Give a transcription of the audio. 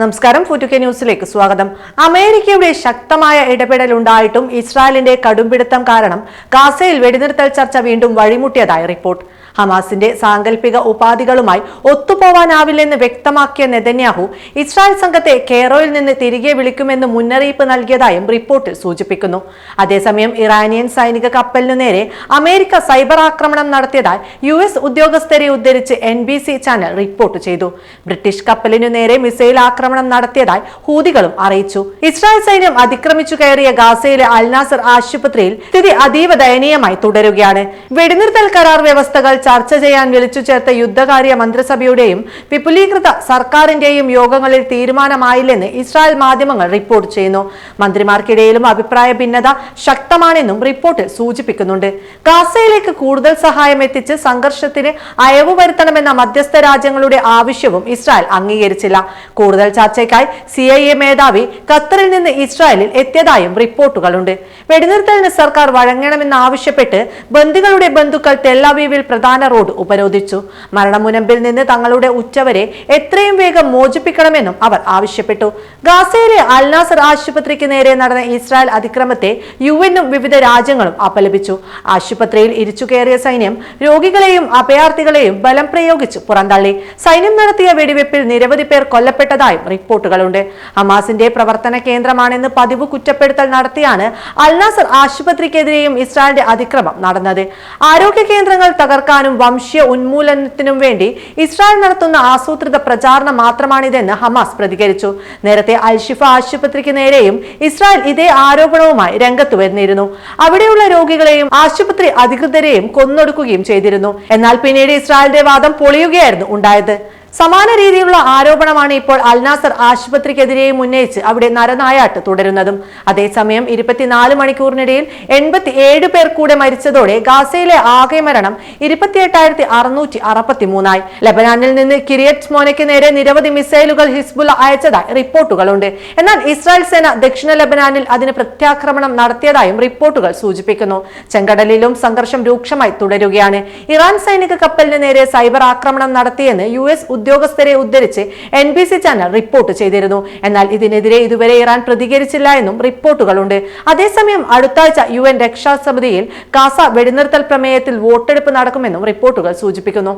നമസ്കാരം ഫുറ്റുക്കെ ന്യൂസിലേക്ക് സ്വാഗതം. അമേരിക്കയുടെ ശക്തമായ ഇടപെടൽ ഉണ്ടായിട്ടും ഇസ്രായേലിന്റെ കടുംപിടുത്തം കാരണം ഗാസയിൽ വെടിനിർത്തൽ ചർച്ച വീണ്ടും വഴിമുട്ടിയതായി റിപ്പോർട്ട്. ഹമാസിന്റെ സാങ്കല്പിക ഉപാധികളുമായി ഒത്തുപോവാനാവില്ലെന്ന് വ്യക്തമാക്കിയ നെതന്യാഹു ഇസ്രായേൽ സംഘത്തെ കെയറോയിൽ നിന്ന് തിരികെ വിളിക്കുമെന്ന് മുന്നറിയിപ്പ് നൽകിയതായും റിപ്പോർട്ട് സൂചിപ്പിക്കുന്നു. അതേസമയം ഇറാനിയൻ സൈനിക കപ്പലിനു നേരെ അമേരിക്ക സൈബർ ആക്രമണം നടത്തിയതായി യു എസ് ഉദ്യോഗസ്ഥരെ ഉദ്ധരിച്ച് N B C channel report ചെയ്തു. ബ്രിട്ടീഷ് കപ്പലിനു നേരെ മിസൈൽ ആക്രമണം നടത്തിയതായി ഹൂതികളും അറിയിച്ചു. ഇസ്രായേൽ സൈന്യം അതിക്രമിച്ചു കയറിയ ഗാസയിലെ അൽനാസർ ആശുപത്രിയിൽ സ്ഥിതി അതീവ ദയനീയമായി തുടരുകയാണ്. വെടിനിർത്തൽ കരാർ വ്യവസ്ഥകൾ ചർച്ച ചെയ്യാൻ വിളിച്ചു ചേർത്ത യുദ്ധകാര്യ മന്ത്രിസഭയുടെയും വിപുലീകൃത സർക്കാരിന്റെയും യോഗങ്ങളിൽ തീരുമാനമായില്ലെന്ന് ഇസ്രായേൽ മാധ്യമങ്ങൾ റിപ്പോർട്ട് ചെയ്യുന്നു. മന്ത്രിമാർക്കിടയിലും അഭിപ്രായ ഭിന്നത ശക്തമാണെന്നും റിപ്പോർട്ട് സൂചിപ്പിക്കുന്നുണ്ട്. ഗാസയിലേക്ക് കൂടുതൽ സഹായം എത്തിച്ച് സംഘർഷത്തിന് അയവ് വരുത്തണമെന്ന മധ്യസ്ഥ രാജ്യങ്ങളുടെ ആവശ്യവും ഇസ്രായേൽ അംഗീകരിച്ചില്ല. കൂടുതൽ ചർച്ചയ്ക്കായി സി ഐ എ മേധാവി ഖത്തറിൽ നിന്ന് ഇസ്രായേലിൽ എത്തിയതായും റിപ്പോർട്ടുകളുണ്ട്. വെടിനിർത്തലിന് സർക്കാർ വഴങ്ങണമെന്നാവശ്യപ്പെട്ട് ബന്ദികളുടെ ബന്ധുക്കൾ തെല്ലവീവിൽ പ്രധാന റോഡ് ഉപരോധിച്ചു. മരണമുനമ്പിൽ നിന്ന് തങ്ങളുടെ ഉച്ചവരെ എത്രയും വേഗം മോചിപ്പിക്കണമെന്നും അവർ ആവശ്യപ്പെട്ടു. ഗാസയിലെ അൽനാസർ ആശുപത്രിക്ക് നേരെ നടന്ന ഇസ്രായേൽ അതിക്രമത്തെ യു എന്നും വിവിധ രാജ്യങ്ങളും അപലപിച്ചു. ആശുപത്രിയിൽ ഇരിച്ചു കയറിയ സൈന്യം രോഗികളെയും അഭയാർത്ഥികളെയും ബലം പ്രയോഗിച്ച് പുറന്തള്ളി. സൈന്യം നടത്തിയ വെടിവെപ്പിൽ നിരവധി പേർ കൊല്ലപ്പെട്ടതായും റിപ്പോർട്ടുകളുണ്ട്. ഹമാസിന്റെ പ്രവർത്തന കേന്ദ്രമാണെന്ന് പതിവ് കുറ്റപ്പെടുത്തൽ നടത്തിയാണ് അൽനാസർ ആശുപത്രിക്കെതിരെയും ഇസ്രായേലിന്റെ അതിക്രമം നടന്നത്. ആരോഗ്യ കേന്ദ്രങ്ങൾ തകർക്കാനും വംശീയ ഉന്മൂലനത്തിനും വേണ്ടി ഇസ്രായേൽ നടത്തുന്ന ആസൂത്രിത പ്രചാരണം മാത്രമാണിതെന്ന് ഹമാസ് പ്രതികരിച്ചു. നേരത്തെ അൽഷിഫ ആശുപത്രിക്ക് നേരെയും ഇസ്രായേൽ ഇതേ ആരോപണവുമായി രംഗത്ത് വന്നിരുന്നു അവിടെയുള്ള രോഗികളെയും ആശുപത്രി അധികൃതരെയും കൊന്നൊടുക്കുകയും ചെയ്തിരുന്നു. എന്നാൽ പിന്നീട് ഇസ്രായേലിന്റെ വാദം പൊളിയുകയായിരുന്നു ഉണ്ടായത്. സമാന രീതിയിലുള്ള ആരോപണമാണ് ഇപ്പോൾ അൽനാസർ ആശുപത്രിക്കെതിരെയും ഉന്നയിച്ച് അവിടെ നരനായാട്ട് തുടരുന്നതും. അതേസമയം ഇരുപത്തിനാല് മണിക്കൂറിനിടയിൽ എൺപത്തി ഏഴ് പേർ കൂടെ മരിച്ചതോടെ ഗാസയിലെ ആകെ മരണം ഇരുപത്തിയെട്ടായിരത്തി അറുന്നൂറ്റി ലബനാനിൽ നിന്ന് കിരിയറ്റ് മോനയ്ക്ക് നേരെ നിരവധി മിസൈലുകൾ ഹിസ്ബുള്ള അയച്ചതായി റിപ്പോർട്ടുകളുണ്ട്. എന്നാൽ ഇസ്രായേൽ സേന ദക്ഷിണ ലബനാനിൽ അതിന് പ്രത്യാക്രമണം നടത്തിയതായും റിപ്പോർട്ടുകൾ സൂചിപ്പിക്കുന്നു. ചെങ്കടലിലും സംഘർഷം രൂക്ഷമായി തുടരുകയാണ്. ഇറാൻ സൈനിക കപ്പലിന് നേരെ സൈബർ ആക്രമണം നടത്തിയെന്ന് യു എസ് ഉദ്യോഗസ്ഥരെ ഉദ്ധരിച്ച് N B C channel report ചെയ്തിരുന്നു. എന്നാൽ ഇതിനെതിരെ ഇതുവരെ ഇറാൻ പ്രതികരിച്ചില്ല എന്നും റിപ്പോർട്ടുകളുണ്ട്. അതേസമയം അടുത്താഴ്ച യു എൻ രക്ഷാസമിതിയിൽ കാസ വെടിനിർത്തൽ പ്രമേയത്തിൽ വോട്ടെടുപ്പ് നടക്കുമെന്നും റിപ്പോർട്ടുകൾ സൂചിപ്പിക്കുന്നു.